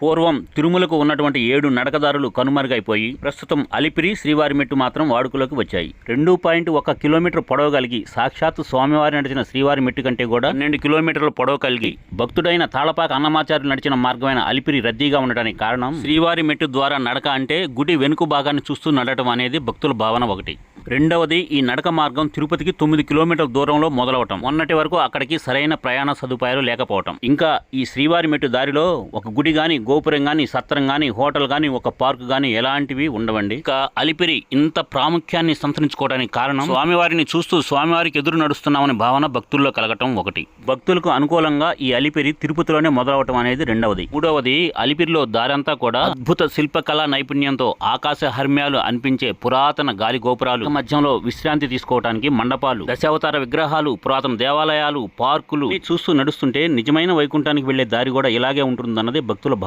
పూర్వం తిరుమలకు ఉన్నటువంటి ఏడు నడకదారులు కనుమరుగైపోయి ప్రస్తుతం అలిపిరి శ్రీవారిమెట్టు మాత్రం వాడుకలోకి వచ్చాయి. రెండు పాయింట్ ఒక కిలోమీటర్ పొడవు కలిగి సాక్షాత్తు స్వామివారి నడిచిన శ్రీవారి మెట్టు కంటే కూడా రెండు కిలోమీటర్ల పొడవు కలిగి భక్తుడైన తాళపాక అన్నమాచార్యులు నడిచిన మార్గమైన అలిపిరి రద్దీగా ఉండడానికి కారణం శ్రీవారి మెట్టు ద్వారా నడక అంటే గుడి వెనుక భాగాన్ని చూస్తూ నడటం అనేది భక్తుల భావన ఒకటి. రెండవది ఈ నడక మార్గం తిరుపతికి తొమ్మిది కిలోమీటర్ల దూరంలో మొదలవటం. మొన్నటి వరకు అక్కడికి సరైన ప్రయాణ సదుపాయాలు లేకపోవటం. ఇంకా ఈ శ్రీవారి మెట్టు దారిలో ఒక గుడి గాని గోపురం గాని సత్రం గాని హోటల్ గాని ఒక పార్క్ గాని ఎలాంటివి ఉండవండి. ఇంకా అలిపిరి ఇంత ప్రాముఖ్యాన్ని సంతరించుకోవడానికి కారణం స్వామివారిని చూస్తూ స్వామివారికి ఎదురు నడుస్తున్నామనే భావన భక్తుల్లో కలగటం ఒకటి. భక్తులకు అనుకూలంగా ఈ అలిపిరి తిరుపతిలోనే మొదలవటం అనేది రెండవది. మూడవది అలిపిరిలో దారంతా కూడా అద్భుత శిల్పకళా నైపుణ్యంతో ఆకాశ హర్మ్యాలు అనిపించే పురాతన గాలి గోపురాలు మధ్యంలో విశ్రాంతి తీసుకోవడానికి మండపాలు దశావతార విగ్రహాలు పురాతన దేవాలయాలు పార్కులు. చూస్తూ నడుస్తుంటే నిజమైన వైకుంఠానికి వెళ్ళే దారి కూడా ఇలాగే ఉంటుందన్నది భక్తుల